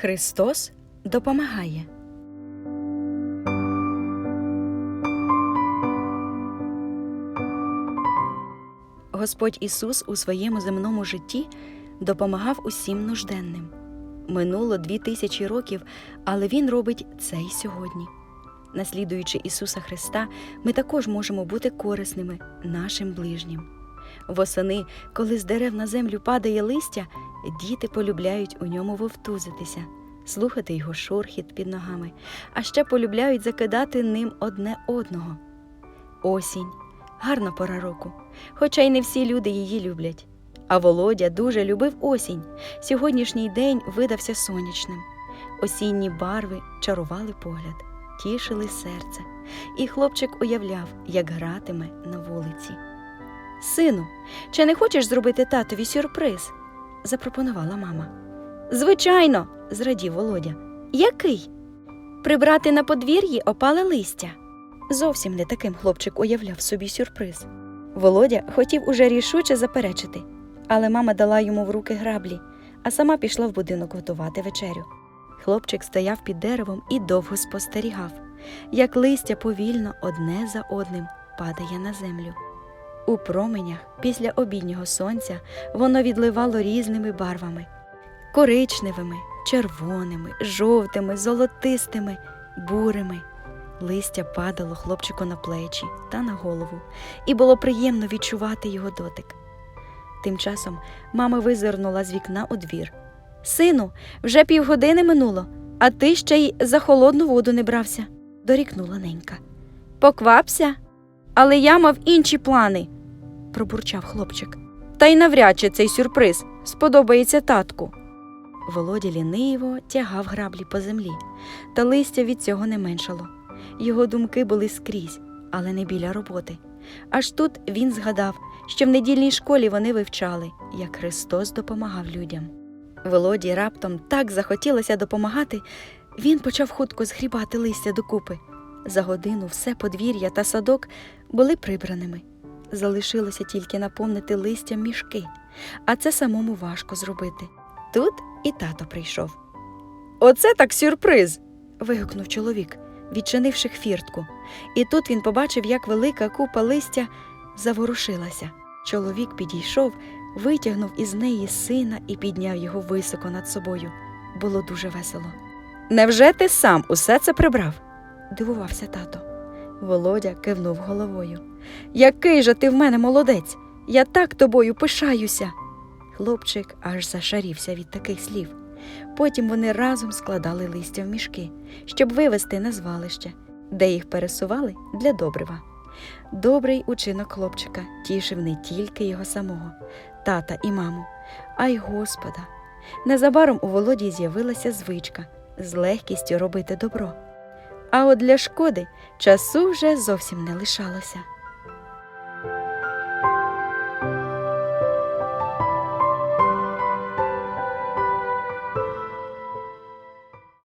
Христос допомагає. Господь Ісус у своєму земному житті допомагав усім нужденним. Минуло дві тисячі років, але Він робить це й сьогодні. Наслідуючи Ісуса Христа, ми також можемо бути корисними нашим ближнім. Восени, коли з дерев на землю падає листя, діти полюбляють у ньому вовтузитися, слухати його шурхіт під ногами, а ще полюбляють закидати ним одне одного. Осінь гарна пора року, хоча й не всі люди її люблять. А Володя дуже любив осінь. Сьогоднішній день видався сонячним. Осінні барви чарували погляд, тішили серце, і хлопчик уявляв, як гратиме на вулиці. Сину, чи не хочеш зробити татові сюрприз? Запропонувала мама. Звичайно, зрадів Володя. Який? Прибрати на подвір'ї опале листя. Зовсім не таким хлопчик уявляв собі сюрприз. Володя хотів уже рішуче заперечити, але мама дала йому в руки граблі, а сама пішла в будинок готувати вечерю. Хлопчик стояв під деревом і довго спостерігав, як листя повільно одне за одним падає на землю. У променях після обіднього сонця воно відливало різними барвами коричневими, червоними, жовтими, золотистими, бурими. Листя падало хлопчику на плечі та на голову, і було приємно відчувати його дотик. Тим часом мама визирнула з вікна у двір. Сину, вже півгодини минуло, а ти ще й за холодну воду не брався, дорікнула ненька. Поквапся, але я мав інші плани, пробурчав хлопчик. Та й навряд чи цей сюрприз сподобається татку. Володя ліниво тягав граблі по землі, та листя від цього не меншало. Його думки були скрізь, але не біля роботи. Аж тут він згадав, що в недільній школі вони вивчали, як Христос допомагав людям. Володі раптом так захотілося допомагати, він почав хутко згрібати листя докупи. За годину все подвір'я та садок були прибраними. Залишилося тільки наповнити листям мішки, а це самому важко зробити. Тут і тато прийшов. Оце так сюрприз. вигукнув чоловік, відчинивши хвіртку. І тут він побачив, як велика купа листя заворушилася. Чоловік підійшов, витягнув із неї сина і підняв його високо над собою. Було дуже весело. Невже ти сам усе це прибрав? дивувався тато. Володя кивнув головою. Який же ти в мене молодець? Я так тобою пишаюся. Хлопчик аж зашарівся від таких слів. Потім вони разом складали листя в мішки, щоб вивезти на звалище, де їх пересували для добрива. Добрий учинок хлопчика тішив не тільки його самого, тата і маму, а й Господа. Незабаром у Володі з'явилася звичка з легкістю робити добро. А от для шкоди часу вже зовсім не лишалося.